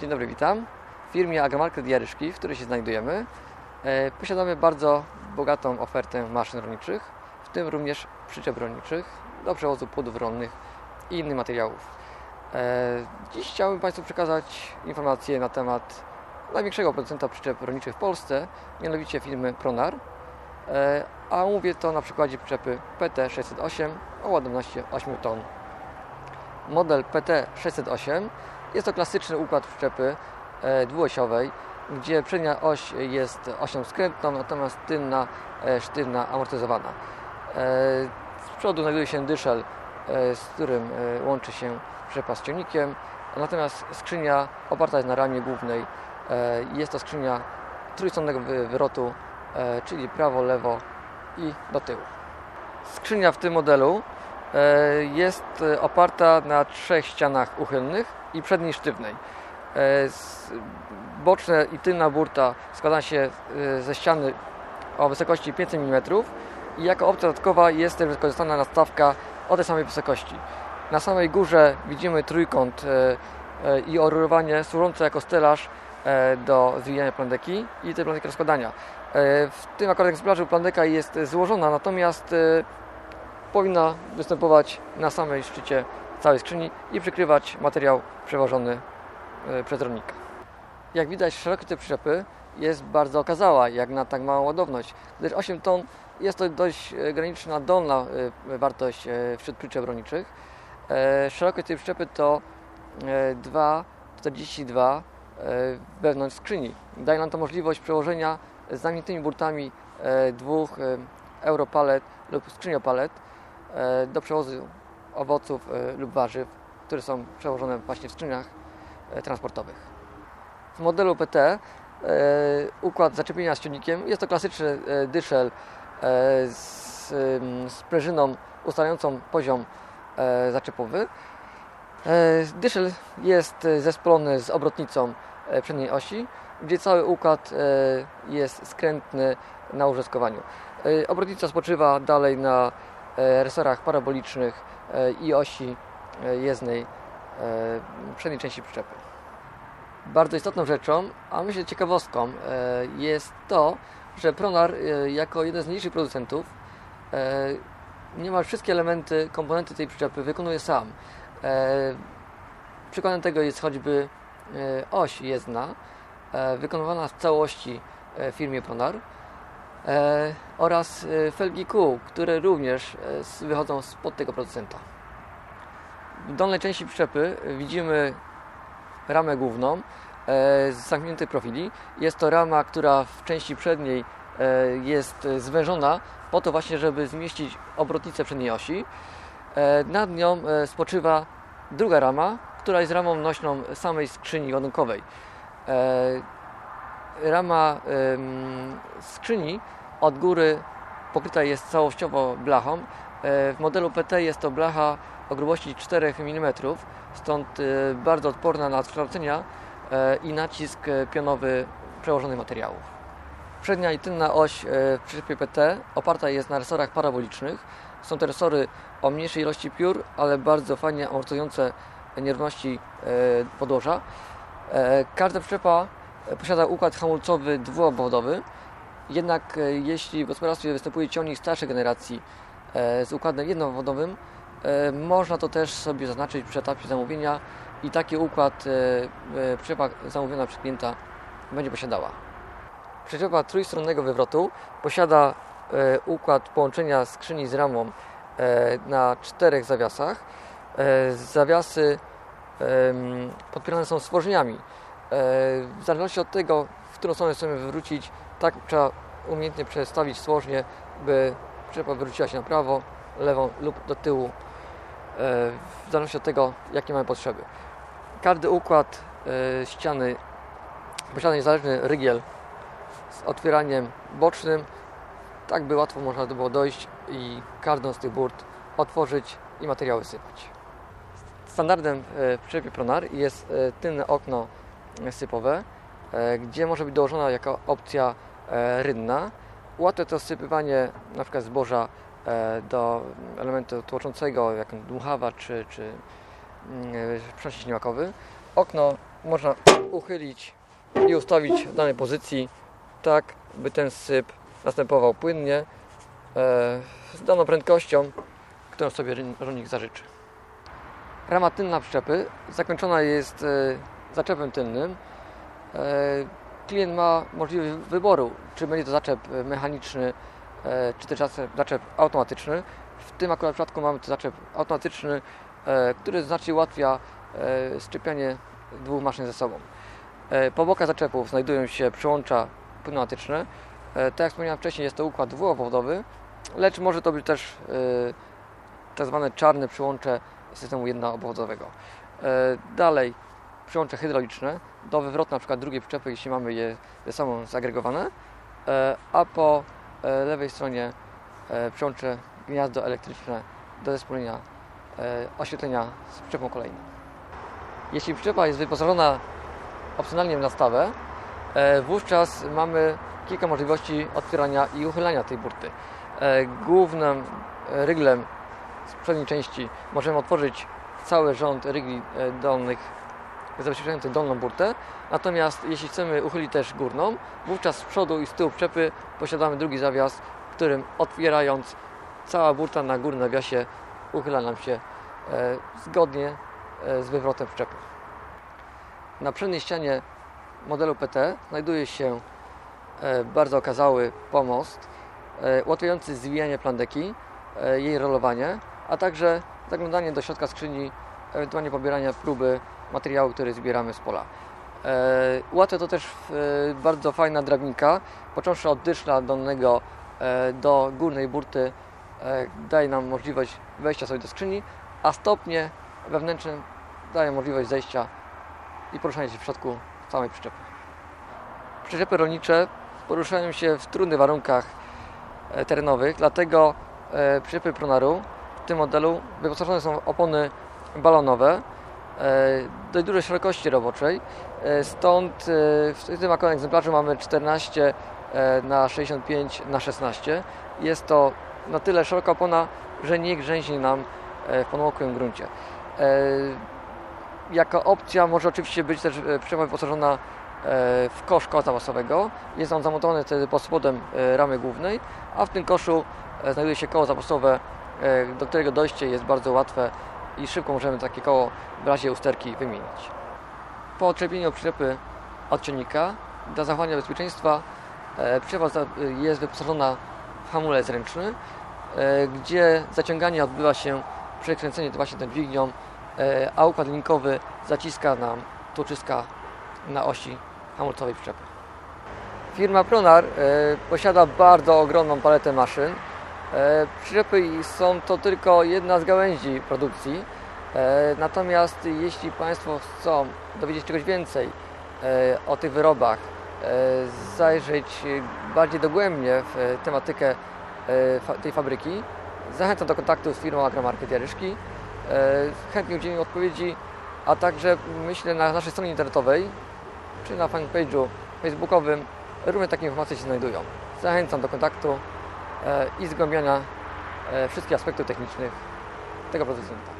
Dzień dobry, witam. W firmie Agromarket Jaryszki, w której się znajdujemy, e, posiadamy bardzo bogatą ofertę maszyn rolniczych, w tym również przyczep rolniczych do przewozu płodów rolnych i innych materiałów. E, Dziś chciałbym Państwu przekazać informacje na temat największego producenta przyczep rolniczych w Polsce, mianowicie firmy Pronar. E, A mówię to na przykładzie przyczepy PT608 o ładowności 8 ton. Model PT608 jest to klasyczny układ przyczepy e, dwuosiowej, gdzie przednia oś jest osią skrętną, natomiast tylna e, sztywna, amortyzowana. E, Z przodu znajduje się dyszel, z którym łączy się przyczepa z ciągnikiem, natomiast skrzynia oparta jest na ramie głównej. Jest to skrzynia trójstronnego wy- wyrotu, czyli prawo, lewo i do tyłu. Skrzynia w tym modelu jest oparta na trzech ścianach uchylnych i przedniej sztywnej. E, Boczne i tylna burta składa się e, ze ściany o wysokości 500 mm i jako opcja dodatkowa jest też wykorzystana nastawka o tej samej wysokości. Na samej górze widzimy trójkąt e, i orurowanie służące jako stelaż do zwijania plandeki i tej plandeki rozkładania. W tym akurat egzemplarzu plandeka jest złożona, natomiast powinna występować na samej szczycie całej skrzyni i przykrywać materiał przewożony e, przez rolnika. Jak widać, szerokość tej przyczepy jest bardzo okazała, jak na tak małą ładowność, gdyż 8 ton jest to dość e, graniczna, dolna e, wartość wśród przyczep rolniczych. Szerokość tej przyczepy to e, 2,42 e, wewnątrz skrzyni. Daje nam to możliwość przełożenia z zamkniętymi burtami dwóch europalet lub skrzyniopalet do przewozu owoców e, lub warzyw, które są przewożone właśnie w skrzyniach e, transportowych. W modelu PT e, układ zaczepienia z ciągnikiem jest to klasyczny dyszel z, ym, z prężyną ustalającą poziom zaczepowy. Dyszel jest zespolony z obrotnicą przedniej osi, gdzie cały układ jest skrętny na użyskowaniu. E, Obrotnica spoczywa dalej na resorach parabolicznych i osi e, jezdnej e, przedniej części przyczepy. Bardzo istotną rzeczą, a myślę ciekawostką, e, jest to, że Pronar jako jeden z mniejszych producentów niemal wszystkie elementy, komponenty tej przyczepy wykonuje sam. Przykładem tego jest choćby oś jezdna, wykonywana w całości w firmie Pronar oraz e, felgi kół, które również e, wychodzą spod tego producenta. W dolnej części przyczepy widzimy ramę główną e, z zamkniętych profili. Jest to rama, która w części przedniej e, jest e, zwężona po to właśnie, żeby zmieścić obrotnicę przedniej osi. E, Nad nią e, spoczywa druga rama, która jest ramą nośną samej skrzyni ładunkowej. Rama skrzyni od góry pokryta jest całościowo blachą. E, W modelu PT jest to blacha o grubości 4 mm, stąd e, bardzo odporna na odkształcenia e, i nacisk pionowy przełożonych materiałów. Przednia i tylna oś w przyczepie PT oparta jest na resorach parabolicznych. Są to resory o mniejszej ilości piór, ale bardzo fajnie amortyzujące nierówności podłoża. Każda przyczepa posiada układ hamulcowy dwuobwodowy, jednak e, jeśli w gospodarstwie występuje ciągnik starszej generacji e, z układem jednoobwodowym, e, można to też sobie zaznaczyć przy etapie zamówienia i taki układ przyczepa zamówiona przez klienta będzie posiadała. Przyczepa trójstronnego wywrotu posiada układ połączenia skrzyni z ramą na czterech zawiasach. Zawiasy podpierane są stworzeniami. E, W zależności od tego, w którą stronę chcemy wywrócić, tak trzeba umiejętnie przestawić stworznie, by przyczepa wywróciła się na prawo, lewą lub do tyłu, e, w zależności od tego, jakie mamy potrzeby. Każdy układ e, ściany posiada niezależny rygiel z otwieraniem bocznym, tak by łatwo można by było dojść i każdą z tych burt otworzyć i materiały sypać. Standardem w przyczepie Pronar jest tylne okno sypowe, e, gdzie może być dołożona jako opcja e, rynna. Ułatwia to sypywanie na przykład zboża e, do elementu tłoczącego, jak dmuchawa czy, czy mm, przenośnik ślimakowy. Okno można uchylić i ustawić w danej pozycji tak, by ten syp następował płynnie z daną prędkością, którą sobie rolnik zażyczy. Rama tylna przyczepy zakończona jest zaczepem tylnym. E, Klient ma możliwość wyboru, czy będzie to zaczep mechaniczny, e, czy też zaczep, automatyczny. W tym akurat przypadku mamy to zaczep automatyczny, e, który znacznie ułatwia szczepianie dwóch maszyn ze sobą. Po bokach zaczepów znajdują się przyłącza pneumatyczne. Tak jak wspomniałem wcześniej, jest to układ dwuobwodowy, lecz może to być też tak zwane czarne przyłącze systemu jednoobwodowego. Dalej przyłącze hydrauliczne do wywrotu na przykład drugiej przyczepy, jeśli mamy je ze sobą zagregowane, E, a po e, lewej stronie e, przyłącze gniazdo elektryczne do zespolenia oświetlenia z przyczepą kolejną. Jeśli przyczepa jest wyposażona opcjonalnie w nastawę, wówczas mamy kilka możliwości otwierania i uchylania tej burty. Głównym ryglem z przedniej części możemy otworzyć cały rząd rygli e, dolnych zabezpieczających dolną burtę. Natomiast jeśli chcemy uchylić też górną, wówczas z przodu i z tyłu przyczepy posiadamy drugi zawias, którym otwierając cała burta na górnym nawiasie uchyla nam się e, zgodnie e, z wywrotem przyczepy. Na przedniej ścianie modelu PT znajduje się e, bardzo okazały pomost e, ułatwiający zwijanie plandeki, e, jej rolowanie, a także zaglądanie do środka skrzyni, ewentualnie pobieranie próby materiału, który zbieramy z pola. E, Ułatwia to też e, bardzo fajna drabinka, począwszy od dyszla dolnego e, do górnej burty, e, daje nam możliwość wejścia sobie do skrzyni, a stopnie wewnętrzne dają możliwość zejścia i poruszania się w środku całej przyczepy. Przyczepy rolnicze poruszają się w trudnych warunkach terenowych, dlatego przyczepy Pronaru w tym modelu wyposażone są w opony balonowe dość dużej szerokości roboczej. E, Stąd e, w tym akurat egzemplarzu mamy 14 e, na 65 na 16. Jest to na tyle szeroka opona, że nie grzęźni nam e, w podmokłym gruncie. E, Jako opcja może oczywiście być też e, przyczepa wyposażona e, w kosz koła zapasowego. Jest on zamontowany wtedy pod spodem e, ramy głównej, a w tym koszu e, znajduje się koło zapasowe, e, do którego dojście jest bardzo łatwe i szybko możemy takie koło w razie usterki wymienić. Po odczepieniu przyczepy od ciągnika dla zachowania bezpieczeństwa e, przyczepa jest wyposażona w hamulec ręczny, e, gdzie zaciąganie odbywa się przekręcenie właśnie tą dźwignią, e, a układ linkowy zaciska nam tuczyska na osi hamulcowej przyczepy. Firma Pronar posiada bardzo ogromną paletę maszyn. E, przyczepy są to tylko jedna z gałęzi produkcji. E, natomiast jeśli Państwo chcą dowiedzieć czegoś więcej e, o tych wyrobach, zajrzeć bardziej dogłębnie w tematykę tej fabryki, zachęcam do kontaktu z firmą Agromarket Jaryszki. Chętnie udzielimy odpowiedzi, a także myślę na naszej stronie internetowej czy na fanpage'u facebookowym również takie informacje się znajdują. Zachęcam do kontaktu i zgłębiania e, wszystkich aspektów technicznych tego producenta.